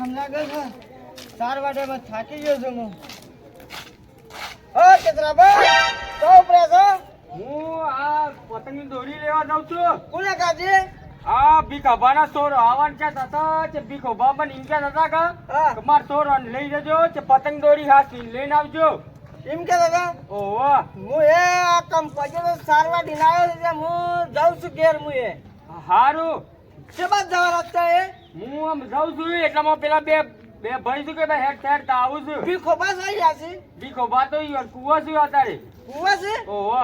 માથામાં લાગે છે. ચાર વાટેમાં થાકી ગયો છું હું. ઓ ચિત્રાભાઈ તો ઉપરે છો? હું આ પતંગની દોરી લેવા જાઉં છું. કોને કાજી આ ભીખાભાના સોર આવન છે હતા છે? ભીખોભા પણ એમ કહેતા હતા કે? હા. કે માર સોર લઈ જજો છે પતંગ દોરી હાથી લઈને આવજો. એમ કે દાદા ઓહો. હું એ આ કંપની તો સારવાર ઢીલાયો છે હું જાઉં છું ઘેર હું એ. હારું. છે બાદ જવા રસ્તા એ હું આમ જાઉં છું એટલામાં પેલા બે બે ભાઈ શું કે ભાઈ હેડ હેડ તો આવું છું. બી ખોબા થઈ ગયા છે? ભીખોભા તો યાર કુવા છું અત્યારે. કુવા છે? ઓહો.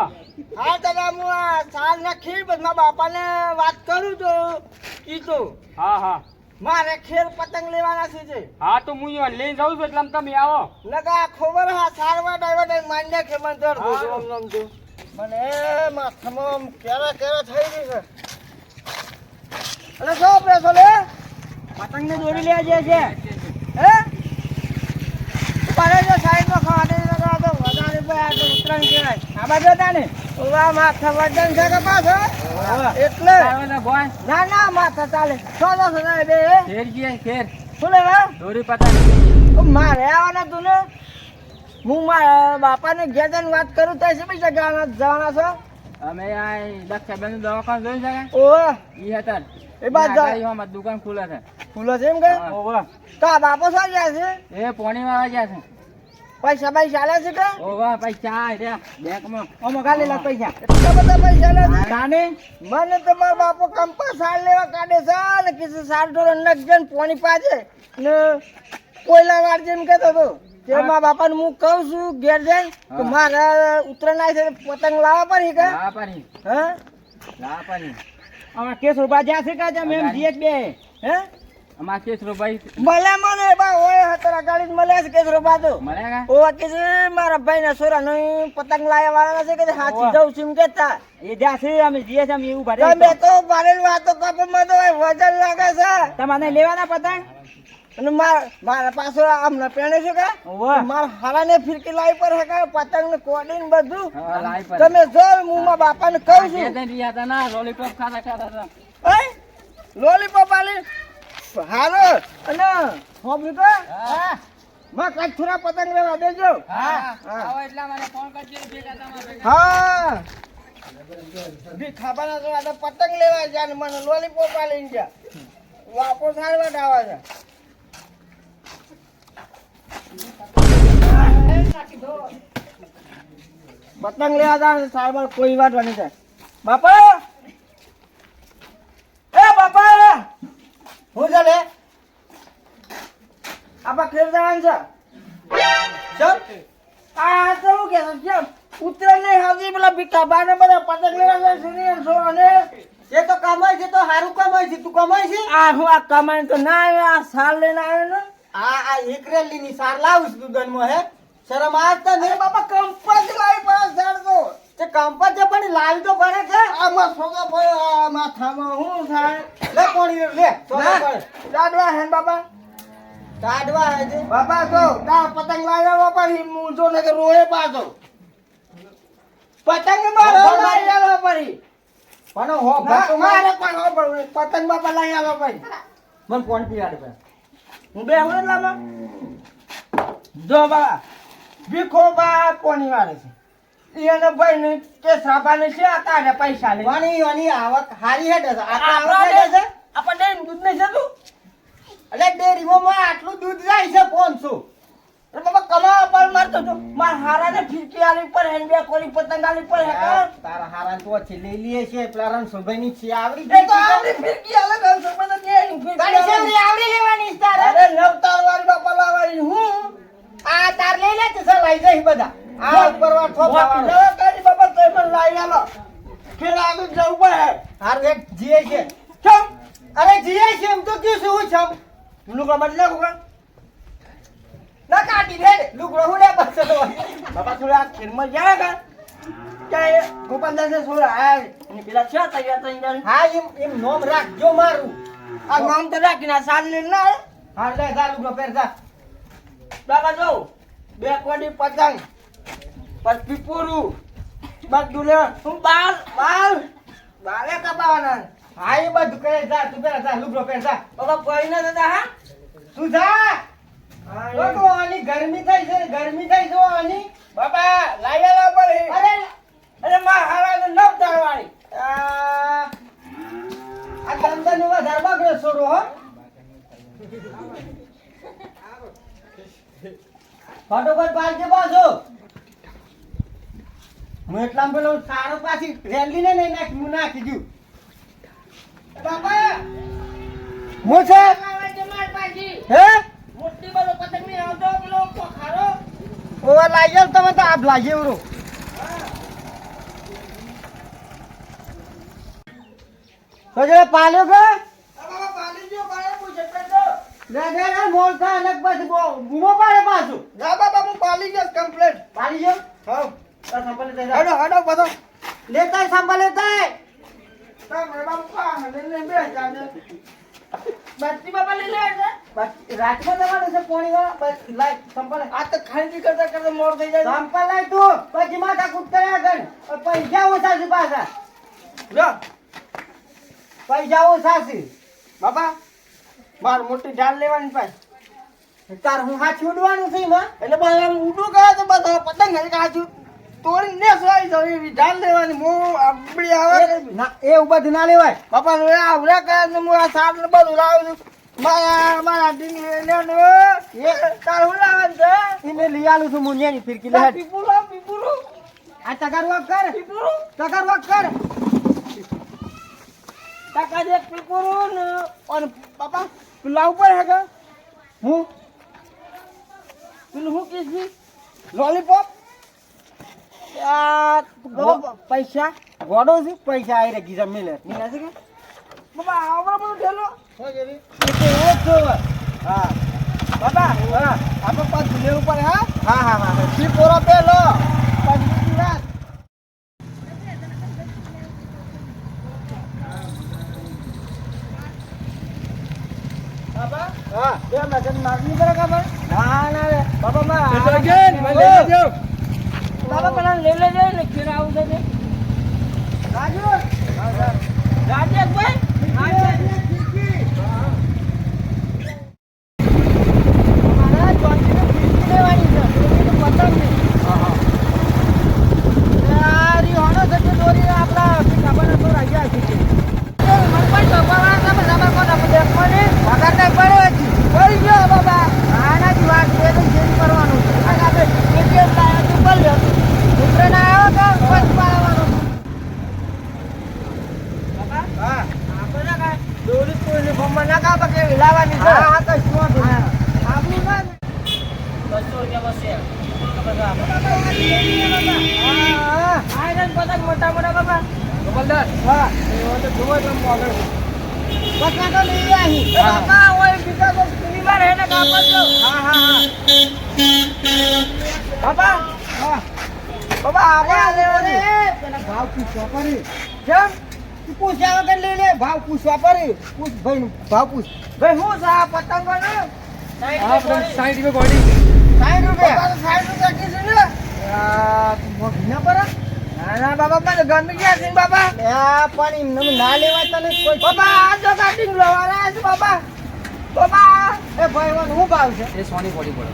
હા તને હું આ સાલ ના ખીર બસ મા બાપાને વાત કરું તો કીધું હા હા. મારે ખેર પતંગ લેવાના છે જે. હા તો હું યાર લઈ જાઉં છું એટલે તમે આવો. લગા ખબર હા સારવાર ડાયવર મારી નાખે મંતર નામ મને માથામાં કેરા કેરા થઈ ગઈ છે. અરે શું પેસો લે. પતંગ ને દોરી લેવા જાય છે. હે? પાડે જો સાઈડમાં લગા તો વધારે ભાઈ આ તો ઉતરાણ કહેવાય. આ બાજુ હતા ને? ઓવા માથા વજન છે કે પાછો? એટલે. ના ના માથા ચાલે. સો દસ હજાર બે. ઘેર ગયે ઘેર શું લેવા દોરી પતંગ ઓ મારે આવવાના તું ને? હું મારા બાપાને ઘેર વાત કરું તો છે પૈસા જવાના જવાના છો? અમે આ દક્ષાબેન દવાખાનું જોઈ શકે ઓહો ઈ હતા એ બાદ. દુકાન ખુલે છે. ફૂલો છે એમ કે? ઓવા. તો આ બાપો શું ગયા છે? એ પોણી વાળા ગયા છે. પૈસા પૈસા ચાલે છે કે? ઓવા પૈસા રે. બેંકમાં. ઓમાં ખાલી લા પૈસા. એટલા બધા પૈસા લે છે. કાને મને તો મારા બાપો કંપાસ સાર લેવા કાઢે છે. ને કિસે સાર ઢોર નખ જન પોણી પાજે. ને કોઈલા વાળજે એમ કહેતો હતો તે. મારા હું કહું છું ઘેર જઈને કે મારે ઉત્તરાયણ આવી છે પતંગ લાવવા પડી કે? લા પડી. હા? લા પડી. અમાર કેસ રૂપા જ્યાં છે કાજા મેમ. જીએક બે. હે? અમાર કેસ રૂપાઈ મળે મને બા ઓય હતરા ગાડી મળે છે કેસ રૂપા તો કા? ઓ કે છે મારા ભાઈ ના સોરા નો પતંગ લાયા વાળા છે કે હાચી ઓવા. છું એમ કેતા એ જ્યાં છે અમે જીએ છીએ અમે એવું તમે તો. ભરેલ વાતો કપમાં તો વજન લાગે છે. તમને લેવાના પતંગ? અને માર મારા પાસે આમને પહેણે છે કે? માર હારાને ફિરકી લાવી પર હે પતંગ ને કોડી ને બધું. હા. તમે જો હું મારા બાપાને કહું છું. ના લોલીપોપ ખાતા ખાતા ઓય લોલીપોપ આલી. હારો અને હોબી તો માં કાચ થોડા પતંગ લેવા દેજો. હા. હા. આવો એટલા મને ફોન કરજો ભેગા તમારા હા. ભી ખાવાના તો પતંગ લેવા જાય ને મને લોલીપોપ આલી ગયા. વાપો સારવા ડાવા છે. પતંગ લેવા જાય સાહેબ કોઈ વાત બની થાય બાપા! એ બાપા! હું છે લે આપા ખેર જવાનું છે. ચલ આ તો હું કે છે? ઉતરે ને હાજી, પેલા ભીખા બાને બધા પતંગ લેવા જાય ને સો અને એ તો કમાય છે તો સારું કમાય છે, તું કમાય છે? આ હું આ કમાય તો ના આ સાલ લઈને આવ્યો ને? આ આ એકરેલી ની સાર લાવું છું દુકાનમાં હે? શરમ આવતા ને અરે બાપા કંપસ લાવી પાસ ઝાડતો તે કંપા છે પણ લાવી તો પડે છે. આમાં સોગા પડ્યો આ માથામાં હું થાય? લે કોણી લે ના, પડે. લાડવા હે બાપા? કાઢવા હે છે બાપા તો તા પતંગ લાવ્યા બાપા હી હું ને કે રોએ પાછો. પતંગ મારો લાવી આલો પડી પણ હો મારે. પણ હો પતંગ બાપા લાવી આવ્યો પડી મને કોણ પીવાડે હું બે હું એટલામાં? જો બાબા ભીખો બા કોની વાળે છે? એને ભાઈ ને કે સાબાને છે આ તારે પૈસા લે વાની વાની આવક હારી હેડે છે. આ આવક હેડે છે? આપણને દૂધ નહીં જતું એટલે ડેરીમાં આટલું દૂધ જાય છે પાંચસો એટલે બાબા કમાવા પર મારતો જો માર હારાને ફિરકી આલી પર હેન બે કોલી પતંગ આલી પર હે તારા હારા તો છે લઈ લઈએ છે પેલા સુભાઈની છે આવડી તો આવડી ફિરકી આલે તો ને ફિરકી ગાડી છે આલે. આવડી લેવાની છે તારે અરે નવતાર વાળી બાપા લાવવાની હું? આ તાર લઈ લે તો લઈ જાય બધા. આ ઉપર વાર થોપા વાળો. જવા કાઢી બાબા તો મને લાવી આલો. ફેર આગળ જવું પડે. હાર એક જીએ છે. ચમ? અરે જીએ છે એમ તો કયું છું ના કાઢી દે લુગડો હું લે બસ તો થોડા ખીરમાં જાય કા? ગોપાલદાસ ને સોરા પેલા છે તૈયાર થઈ હા એમ એમ નોમ રાખજો મારું. આ નામ તો રાખીને સાલ લઈને ના હાર લે જા લુગડો પહેર જા. બાબા જો બે કોડી પતંગ પછી પીપુરું બધું લે. હું બાલ બાલ બાલે કપાવાના. હા એ બધું કરે જા તું પહેર જા લુગડો પહેર જા. બાબા કોઈ ના દાદા હા? તું ઓ તો આની ગરમી થઈ છે ગરમી થઈ છે આની. લાયેલા પર અરે અરે માં હારા નવ તારવાળી આ આ ધંધા નો વધારે બગડે છોડો હો. ફટોફટ પાલજી પાછો. હું એટલા પેલો સારો પાછી રેલી ને નહીં નાખી, હું નાખી દઉં. બાપા! હું છે? હે? મોટી બલો પતંગની આવતો પેલો પોખારો ઓવા લાગી જાવ તમે તો આપ લાગી એવરો તો પાલ્યો કે આ બાપા પાડી જો પાડે પૂછે તો લે લે લે મોલ થા અલગ પાછું ગુમો પાડે પાછું. ના બાપા હું પાડી ગયો કમ્પ્લેટ પાડી જો હા. તો સંભાળ લેતા હેડો હેડો બધો. લેતા હે, સંભાળ તમે બાપા લઈ લે બે જાને બાપા લઈ લે બસ રાતમાં તમારે છે પોણી બસ સંભાળ આ તો ખાલી કરતા કરતા મોર થઈ જાય સંભાળ લાય તું. પછી માથા કૂટ કર્યા કર પૈસા ઓછા છે પાછા. લો પૈસા ઓછા છે. બાપા માર મોટી ઢાલ લેવાની પાછી તાર હું હાથી ઉડવાનું છે માં એટલે બધા ઉડું કરે તો બધા પતંગ હલકા હાથી તોડી ને સોઈ જાવ એવી ઢાલ લેવાની મો આપડી આવે. એ- ના એવું બધું ના લેવાય. બાપા કરે તો હું આ સાત ને બધું લાવું છું. મારા મારા ડીંગી લેવાનું એ તાર હું લાવવાનું છે? એને લઈ આલું છું મુનિયાની ફિરકી લે પીપુલો પીપુલો આ ટકાર વાગ કર. પીપુલો વાગ કર. ટકા દે પીપુલો ને અને પાપા પેલા ઉપર હે કે? હું? પેલું હું કીધી? લોલીપોપ? પૈસા. ગોડો છું પૈસા આવી રહ્યા ગીઝા મિલે. મિલે છે કે? બાબા આવડો બધો ઠેલો એવો જ છો હા. બાબા હા આપણે પાછું લેવું પડે હા હા? હા હા પીપોરો પેલો પછી બીજી વાત બાબા હા. બે મગન માગણી કરે ખબર ના ના રે બાબા માં લઈ લેજો. બાબા લઈ લેજે ઘેર આવું તે. રાજુ. રાજેશભાઈ અમારા ચોકીને ફિરકી લેવાની છે ફિરકીનું પતંગ નહીં. આ રી હોનો છે તે દોરી આપણા ખબર નતો રાખ્યા છે તે. એ મને પણ ચોપાવાળા તમે નંબર કોણ આપો દેખો ને વગર નહીં પડ્યો હજી. પડી ગયો બાબા આનાથી વાત છે તો ચેન્જ કરવાનું છે અને આપણે ATM લાવ્યા તો પડ્યો. ઉપરે ના આવ્યો તો પછી પાડવાનું. હા આપણે ના કાંઈ દોરી કોઈને ફોર્મમાં ના કાપે કે લાવવાની છે હા હા કશું વાંધો નહીં. આપણું ના ને. બસો રૂપિયા બસે હા હા આયરન પતંગ મોટા મોટા બાબા જબરદસ્ત હા એવો પતંગ તો લઈ આવી બાપા ઓય બીજા તો શનિવાર હે ને. કાપો છો હા હા હા બાપા હા બાબા આપણે આ અરે લેવાની પેલા ભાવ પૂછવા પડે કેમ તું પૂછ્યા વગર લઈ લે ભાવ પૂછવા પડે પૂછ ભાઈ ભાવ પૂછ ભાઈ હું છે પતંગો ને સાઠ રૂપિયા ગોળી સાઠ રૂપિયા બાબા સાઈડ રૂપિયા કીધું ને તું મોંઘી ના પડે ના ના બાબા મને ગમી ગયા છે બાબા. હા પણ એમને ના તને કોઈ. બાબા આ લવાના છે બાબા. બાબા એ ભાઈ એનો શું ભાવ છે? એ સોની પડી પડે.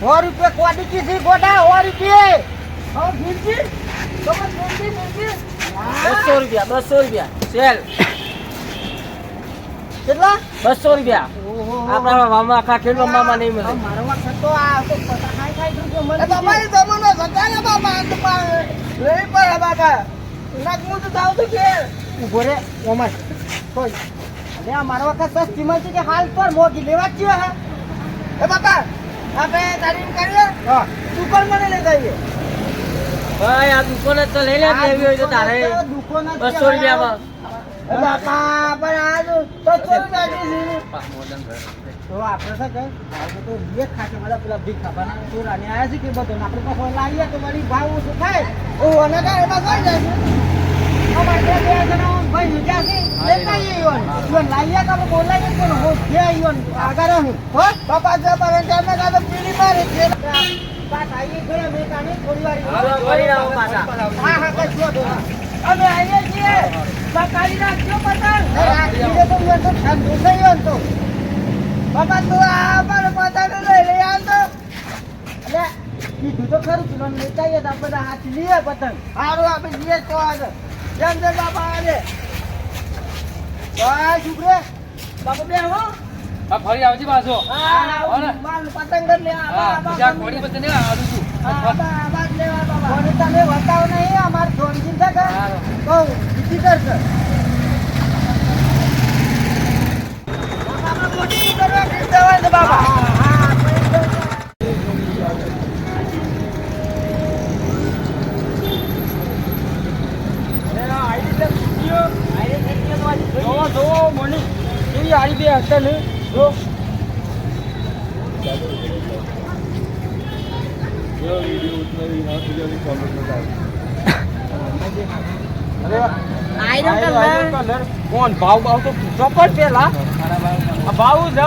સો રૂપિયા કોડી કીધી ગોડા સો રૂપિયા. હા તમે બસો રૂપિયા બસો રૂપિયા. સેલ. કેટલા? બસો રૂપિયા. આપણા મામા આખા ખેડ મામા નહીં મળે. જમાનો સકા ને બાબા લઈ પડે બાબા નાખવું તો થાવ તો કે. ઊભો રે ઓમર. કોઈ. અરે આ મારો વખત સસ્તી મળતી કે હાલ પર મોગી લેવા જ હા. એ બાબા આપણે તારીફ કરીએ? હા. દુકાન મને લઈ જઈએ. ભાઈ આ દુકાને તો લઈ લે લેવી હોય તો તારે. દુકાન બસો રૂપિયામાં. બાપા પણ આ તો બસો રૂપિયા કીધી તો આપણે છે કે ભાવ તો લે ખાતે બધા પેલા ભીખ ખાવાના ચોરાને આયા છે કે બધો આપણે પાસે લાવીએ તો વળી ભાવ ઓછો થાય. ઓ અને કાંઈ એમાં કોઈ જાય અમારે બે જણા ભાઈ નું છે ઈવન ઈવન લાવીએ તો આપણે બોલાવીએ તો હો ઈવન આગળ હું હો? બાપા ટાઈમે કાં તો પીડી મારી છે. પાછા આવીએ ઘરે મેં કાને થોડી વાર હાલો, ફરી આવો પાછા. હા હા કશું વાંધો નહીં. અમે આવીએ છીએ. બા કાઢી નાખજો પતંગ. એ રાખી દે તો ઈવન તો ઠંડુ થઈ ગયો તો. બાબા તું આ મારે પતંગ લઈ લઈ આવતો એટલે કીધું તો ખરું પેલો લેતા તો બધા હાથ લઈએ પતંગ. સારું આપણે જઈએ તો જેમ આવે ઉભરે બાપા બે હો. ફરી આવજે પાછો. પતંગ જ લે. આ હા બા- બીજા બા- કોણી બધે ને આલું છું જ તમે બતાવો નહીં અમારે જોડી છે બહુ બીજી કરશે મોટી કરવા છે જોવો મની કેવી આડી બે હતા ને જો અરે વાહ. આયરન આયરો, કલર. આયરો કલર. કોણ ભાવ ભાવ તો પૂછો પણ પેલા ભાવ છે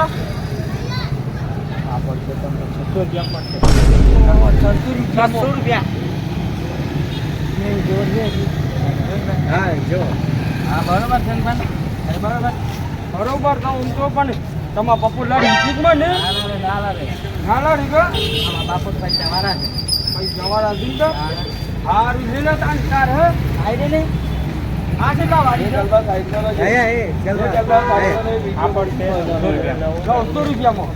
છસો રૂપિયા હા બરોબર છે ને ભાઈ? બરોબર બરોબર તો ઊંચો પણ તમારા પપ્પુ લડી જીતમાં ને નાલા રી. ગયો ભાઈ જવાના દીન તો? હારું લીલો તાન કાર હે? આઈ ને? આ કેટલા રૂપિયામાં.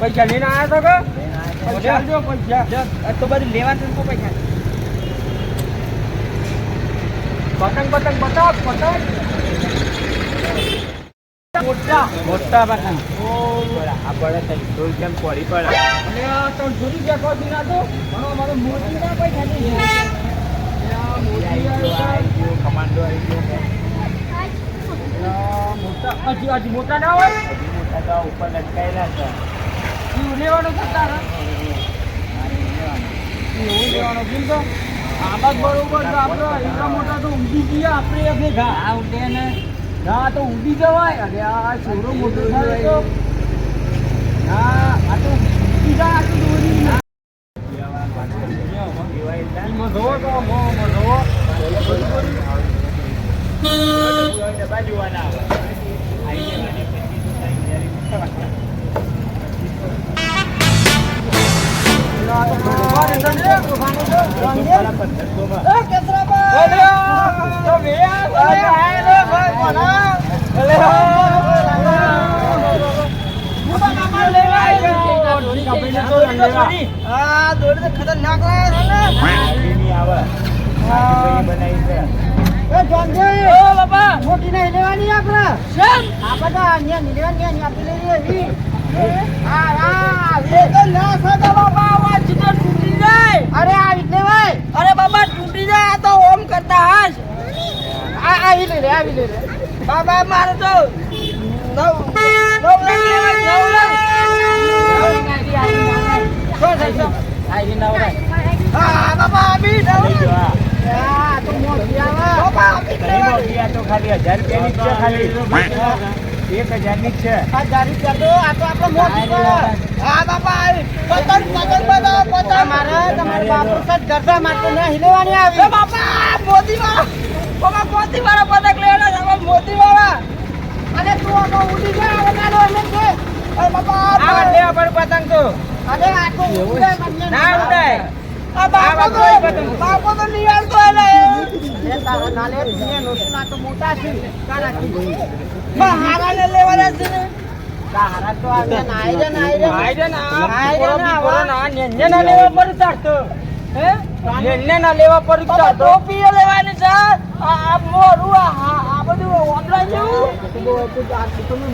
પૈસા લઈને આવ્યા તો કે? પૈસા આલજો પૈસા. તો બધું લેવાનું તો પૈસા પતંગ પતંગ બતાવ પતંગ મોટા. મોટા પતંગ આપણે ત્રણસો કેમ પડી પડે? અને આ ત્રણસો રૂપિયા કહો છું ના તો મારો મારો મોટી ના પૈસા નહીં કમાન્ડો આવી ગયો. મોટા હજી હજી મોટા ના હોય? ઉપર લટકાયેલા છે. શું લેવાનું છે તારા? એવું લેવાનું. ને તો? આ બાદ બરોબર તો આપણે એટલા મોટા તો ઊંધી ગયા આપણે આપણે ઘા. આ ઉડે ને. ઘા તો ઉડી જવાય. અરે આ છોરો મોટો હા આ તો ઉડી જાય આ તો દોરી ના એમાં જોવો તો મો મો જોવો એ કેસરાબા! અરે આ લે ભાઈ કોના? આ દોરી તો ખતરનાક લાગે છે ને એ જોનજી! મોટી નહીં લેવાની આપણે આપણે તો અહીંયા નહીં લેવાની, અહીંયા આપણે લઈ લેવી. હા, હા, એ તો ના થતા બાબા, આવાજ તો તૂટી જાય. અરે આવી જ લેવાય. અરે બાબા તૂટી જાય આ તો ઓમ કરતા હાશ આ આવી લે રે આવી લે રે બાબા મારે તો નવ નવ લાખ લેવાય નવ લાખ શું થાય છે? હા બાબા આવી નવ લાખ. હા, તો મોટી આવે. બાબા આવી જ લેવાની. હજાર રૂપિયા તો આ તો આપણે મોટી પડે. હા બાપા આવી. પતંગ પતંગ બધા પતંગ. મારે તમારે બાપુ ગરબા માટે ના હિલવાની આવી. બાપા બાપા મોતી વાળા પતંગ લેવાના છે બાપા મોતી વાળા અને તું આમાં ઉડી જા હવે નાનો એને છે. અરે બાપા લેવા પડે પતંગ તો અરે આ તો મને ના ઉડાય. આ બાપો તો બાપો તો નિયાળતો એને. એ તારો નાલે તું નોસી ના તો મોટા છે. કાના બા હારાને લેવાના છે ને. હારા તો આવે નાઈ રે નાઈ રે. આઈ રે ને આ રે પોરો ને. પોરો લેવા પર ઉતારતો. હે? ના લેવા પર ઉતારતો. લેવાની છે. આ આ મોરું આ આ આ બધું ઓનલાઈન જેવું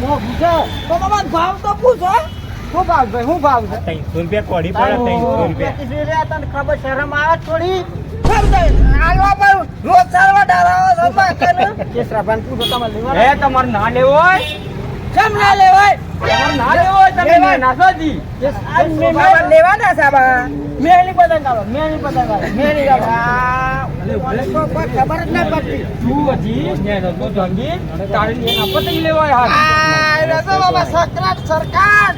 મોંઘું તો બાબા ભાવ તો પૂછો શું ભાવ શું ભાવ છે ત્રણસો રૂપિયા કોડી પડે ત્રણસો રૂપિયા તને ખબર શરમ આવે થોડી પૂછો તમારે ના લેવો કેમ ના લેવાય તમારે ના લેવો તમે. નાસોજી આ લેવાના સાબા મેની પતંગ આવો મેની પતંગ આવો મેની આવો ખબર જ ના પડતી. તું હજી? નેનો તો જંગી તારે એના પતંગ લેવાય હાથ. આ તો બાબા સકરાટ સરકાર.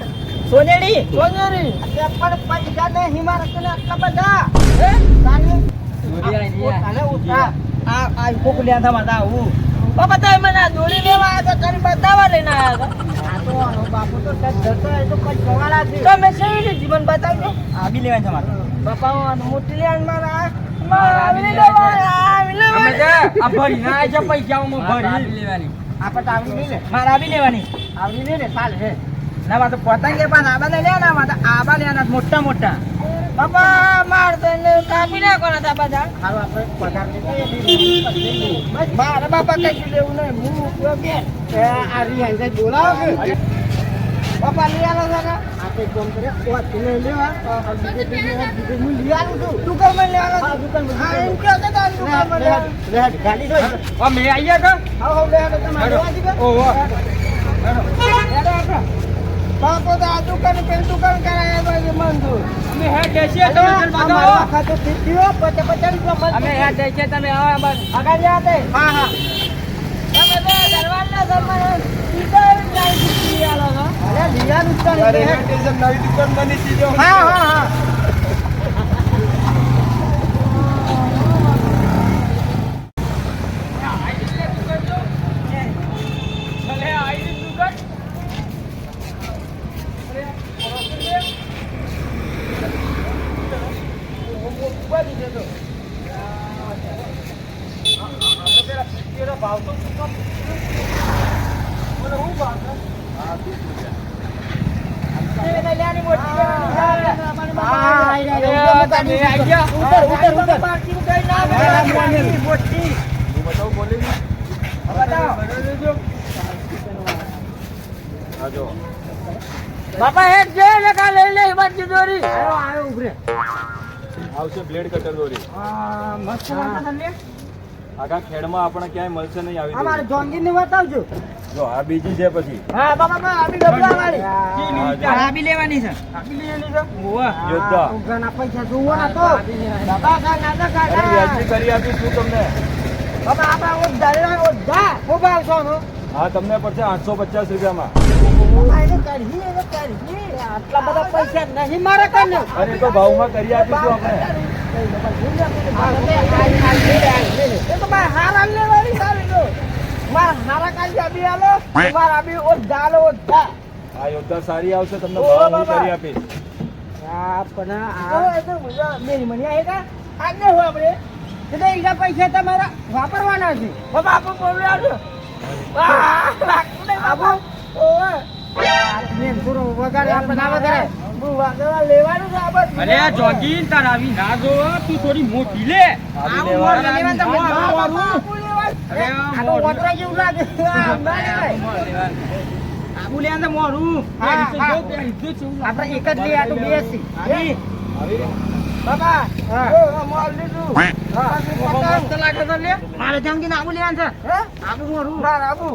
સોનેરી? સોનેરી. તે પણ પૈસા ને હિમારત ને આટલા બધા. હે? ઉઠા આ આ કોક લ્યા હતા માતા આવું બાપા તમે મને આ દોરી લેવા આવ્યા હતા કરી બતાવવા લઈને આવ્યા હતા. આ તો બાપુ તો ટચ જતો એ તો કઈ જોવાના છે. તો મેં રીતે જીવન બતાવજો? આ બી લેવાની તમારે. બાપા હું મોટી લેવાની. મારા મારા આવી ને મારે તો લઈ લે ના તો કાપી બધા હારું આપણે પગાર લઈએ મારે બાપા કઈ લેવું નહીં. હું ઉપયોગ કે આ રિહાઈ બોલાવો કે? બાપા લઈ આલો છે આ તો એકદમ કરે લઈ લેવા હું. લઈ આલું છું. દુકાનમાં લઈ દુકાનમાં એમ કે કે તાર દુકાનમાં લે ગાડી જોઈ. અમે આવીએ કે હા હા લે તમારે લેવા દીધા? ઓહો. બાપો તો આ દુકાન પેલી દુકાન કરાય ભાઈ મંજૂર અમે હે દેશીએ તમે જણ ખાતો સીધીઓ પચાસ પચાસ રૂપિયા અમે હે દેશીએ તમે આવો બસ આગળ જા તે હા હા. તમે તો દરવાજા સામે સીધા જાય આલો છો. અરે લીયા નુકસાન નવી દુકાન બની ચીજો હા હા હા ભલે આઈ દુકાન અરે, તમે આઈ ગયા? ઉતર ઉતર ઉતર બાકી કઈ ના આવે મોટી બાપા એક જે લગા લઈ લે બાકી દોરી. આયો આયો ઉભરે. આવશે બ્લેડ કટર દોરી. આ મસ્ત વાંધો લે આખા ખેડમાં આપણે ક્યાંય મળશે નહીં આવી અમારે. જોંગી ને બતાવજો જો આ બીજી છે પછી. હા બાપા આ બી ડબલા વાળી. આ બી લેવાની છે. આપી લેવાની છે? ઓવા. યોદ્ધા. ઉઘરાના પૈસા જોવો ના તો. બાપા કા ના અરે કાકા વ્યાજબી કરી આપીશું તમને. બાપા આપા ઓ લેવા ઓ હું ભાવ છો નો હા તમને પડશે આઠસો પચાસ રૂપિયામાં. આટલા બધા પૈસા નહીં મારે કને અરે તો ભાવમાં કરી આપીશું આપણે એ તો મારે હારા લેવાની સારી તો મારા હારા કાઢી આપી આલો મારા બી ઓ આલો ઓઢા આ યોદ્ધા સારી આવશે તમને ભાવ હું. કરી આપીશ આ મેરી મની આ હેકા આજ ને હોય આપણે એટલે એના પૈસા તમારા વાપરવાના છે બાબા આપો બોલ્યો આવજો આપો અરે જોગી તાર આવી ના જો તું થોડી મોટી લે આવી આવું લેવા મોઢું લેવાનું તમને ના વાપરવું. અરે આ તો વટરા જેવું લાગે આ ના લેવાય. આબુ લે અંદર મોરું હા, પેલી તો હા. જો પેલી તો જેવું લાગે. આપણે એક જ લે આ તો બે છે આવી. આવી રે. બાબા. મોલ લીધું છે મારે જંગી આબુ લેવાનું છે આબુ મોરું આબુ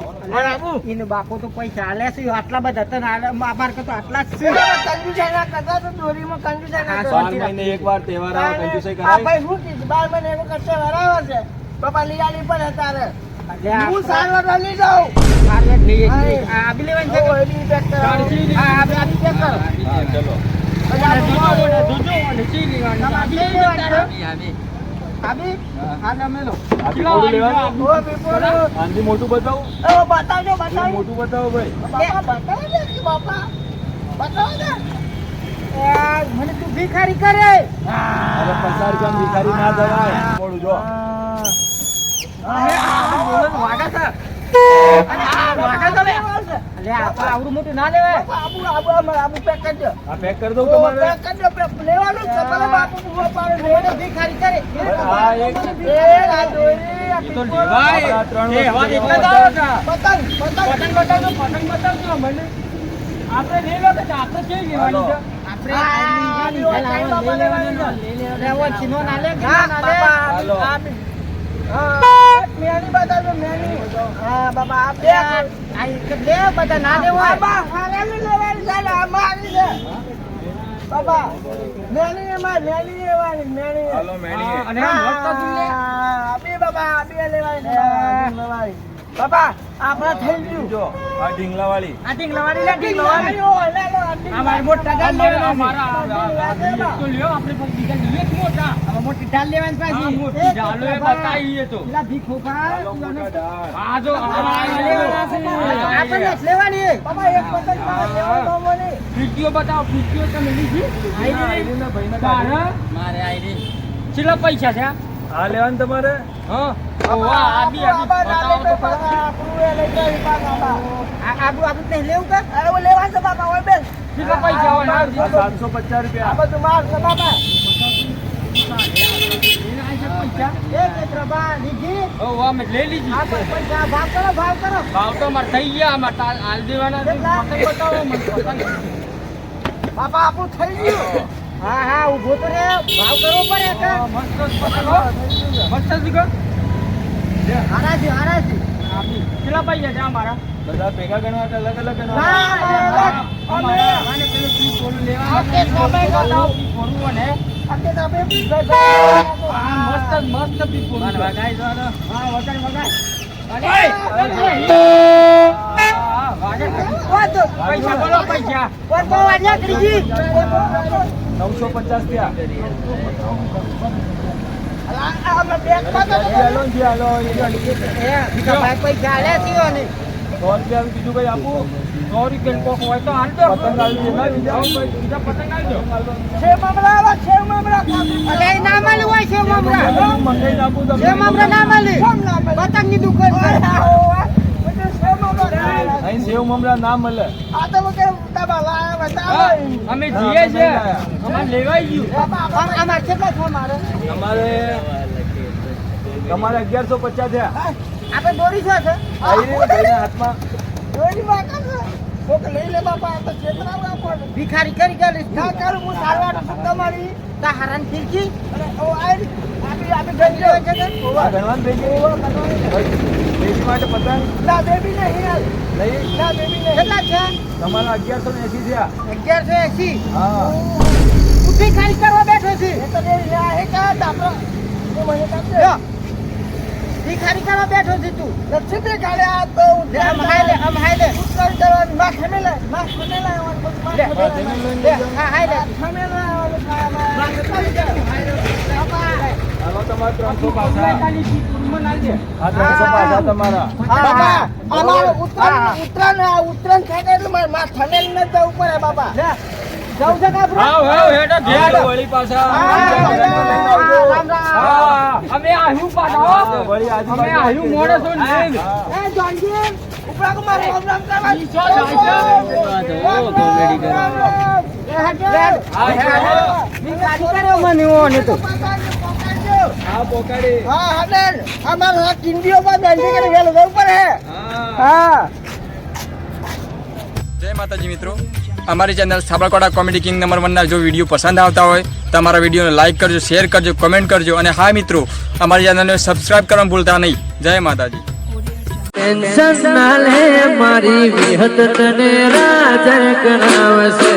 આબુ એને બાપો તો પૈસા આલે છે આટલા બધા આલે માર કરતો આટલા જ છે કંજુસાઈ કરતા તો દોરીમાં કંજુસાઈ બાર. મહિને એક વાર તહેવાર આવે કંજુસાઈ કરાય ભાઈ શું કીધું? બાર મહિને એનો ખર્ચો ભરાવો છે પણ હતા હું સારવાર લઈ જાઉં સારવાર લઈએ છીએ લેવાની છે કે? પેક કરાવો. હા, આ બી- પેક કરો. હા ચલો જોજો, મોલ ઓલે લેવાનું. જોજો, ઓલે ચી લેવાની. આબી લેવાની છે? મોટું બતાવું. બતાવજો બતાવજો. મોટું બતાવો ભાઈ. બાપા બતાવો ને બાપા. બતાવો મને તું ભિખારી કરે. અરે પચાસ રૂપિયા ભિખારી ના જો. આ બોલો ને, વાગા છે. અને આ વાગા છે લે. અલે, આ તો આવડું મોટું ના લેવાય. આબુ, આબુ, અમાર આબુ પેક કરજો. આ પેક કરી દઉં તમારે પેક કરજો, પેક લેવાનું છે. ભલે બાપુ બુવા પાડે, મને ભિખારી કરે. આ એક બે આ દોરી, એ તો લેવાય. એ હવા વસ્તુ એટલે જ લેવા આવે છે. પતંગ, પતંગ. પતંગ બતાવજો, પતંગ બતાવજો મને. આપણે લઈ લો કે આપણે લેવાની છે લેવાની ના લે, ના લે. મેની બતાવજો, મેની. હા, બાબા, આ બે. આ એક જ બધા ના લેવાય. બાબા, હારાની લેવાની છે, અમારી મારી બાબા, મેની એમાં, મેની લેવાની, મેની. હાલો મેણી અને આ મસ્ત તું લે. હા, આ બી બાબા, આપી લેવાની લેવાની. બાપા આપણે થઈ ગયું જો આ ઢીંગલાવાળી આ ઢીંગલાવાળી લે, ઢીંગલાવાળી. આ ઓ લે લો આ મારી મોટા આ- લે મારા તો લ્યો, આપણે પછી બીજા લઈએ જ મોટા. આમાં મોટી ઢાલ લેવાની આ મોટી ઢાલો એ બતાવીએ તો. લા મોટા ઢાળ. આ જો, આ- આ આપણને લેવાની. બાપા એક પતંગ મારે લેવાનો મને ફીરકીઓ બતાવો, ફીરકીઓ તમે લીધી? આ આઈડીના મારે આઈ રે ચિલા પૈસા છે? આ લેવાનું તમારે હા? ના તો આબુ- આબુ નહીં લેવું કે? અરે ઓ લેવા છે બાપા ઓય બેન. કેટલા પૈસા હોય? સાતસો પચાસ આ રૂપિયા બધું માર છે બાપા. ભાવ કરો, ભાવ કરો. ભાવ તો અમારે થઈ ગયા. તાલ હાલ દેવાના બાપા આપણું થઈ ગયું. હા હા ઊભો તો રે ભાવ કરવો પડે કે? મસ્ત મસ્ત કે? હારાજી હારાજી. કેટલા પૈસા છે અમારા બધા ભેગા ગણવા તો અલગ અલગ. નવસો પચાસ રૂપિયા બીજું કઈ આપું સો રૂપિયા કોક હોય તો હાલ દો. પતંગ આવી ના બીજા? પતંગ આવી દો. છે મમરા આવા છે મમરા અલે ના મળ્યું હોય છે પતંગ આપું તમને. છે ના મળી કેમ ના મળે? દુકાન પર. બધું છે મમરા અહીં સેવ મમરા ના મળે આ તો બતાવો અમે જઈએ છે. અમારે લેવાઈ ગયું. અમારે કેટલા છે મારે અમારે તમારે અગિયારસો પચાસ છે આપણે દોરી છે હાથમાં. જોઈ માં કોક લઈ લે બાપા આ તો આપણને ભિખારી કરી કરી ના કરું હું સારવાર છું તમારી તા હારાન ફિરકી અને ઓ આઈ. તમારા અગિયારસો ને એસી થયા. અગિયારસો એસી? તું ભિખારી કરવા બેઠો છે. તો. ભિખારી કરવા બેઠો છે તું. નથી બે ગાડે આ તો લે, આમ હાય લે આમ હાય લે. ઉત્તર કરવાની. માં ખમેલા માં ખમેલા આવવાનું માં ખમેલા હાય લે. ખમેલા આવવાનું હાલો તમારે ત્રણસો પાછા. આ તમારા. ઉત્તરાયણ ઉત્તરાયણ થાય એટલે મારે માં ન જવું પડે બાબા જવું છે કાપરો હાવ, હાવ, હેડો, આ વળી પાછા. રામ રામ. અમે આવ્યું પાછા વળી આજુબાજુ અમે આવ્યું મોડે છો ને એ જોનજી ઉપરા કો મારે પ્રોગ્રામ કરવા છો જાય છે. એ હટ. હા, હેડો. ભિખારી કર્યો મને ઓને તો હા પોકાડી હા હડેન અમાર આ કિંડીઓ પર બેસી કરીને વેલું જવું પડે હા. હા. જય માતાજી મિત્રો. અમારી channel Sabarkoda comedy king number વનના જો વીડિયો પસંદ આવતા હોય તો અમારા વિડીયોને લાઇક કરજો શેર કરજો કમેન્ટ કરજો અને હા મિત્રો અમારી ચેનલને સબસ્ક્રાઇબ કરવાનું ભૂલતા નહીં. જય માતાજી. ટેન્શન ના લે મારી વિહત તને રાજ કરાવશે